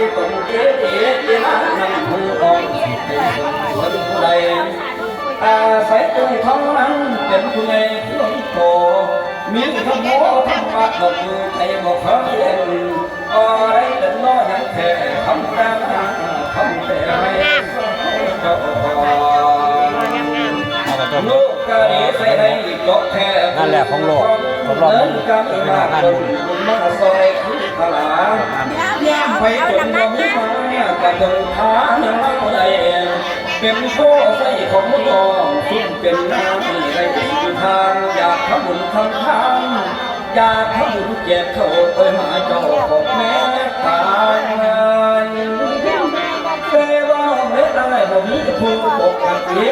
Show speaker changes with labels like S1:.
S1: ที่ตนเอ๋เอ๋เอ๋นางมือออกคนผู้ใดอาศัยตัวท้องนั้นเป็นผู้ใหญ่ที่ล้นโตมีธรรมโมธรรมะบอกคือใจบอกเขาเองก็ได้เป็นน้อยังแค่คำตามคำแต่ให้เจ้าลูกกะดีใส่ในจกแค่
S2: นั่นแหละของโลกของโลกมัน
S1: กำอีมาคนมาซอยคือพลาย่าง ไปจนบ่มีมากะเบิ่งหาเนื้อเราได้เป็นโซ่ใส่ของน้องซึ่งเป็นน้ำได้ดีทางอยากทำบุญทำทานอยากทำบุญแจกเขาไปหาเจ้าของแม่ตายเคยว่าไม่ได้บ่มีผู้ปกติ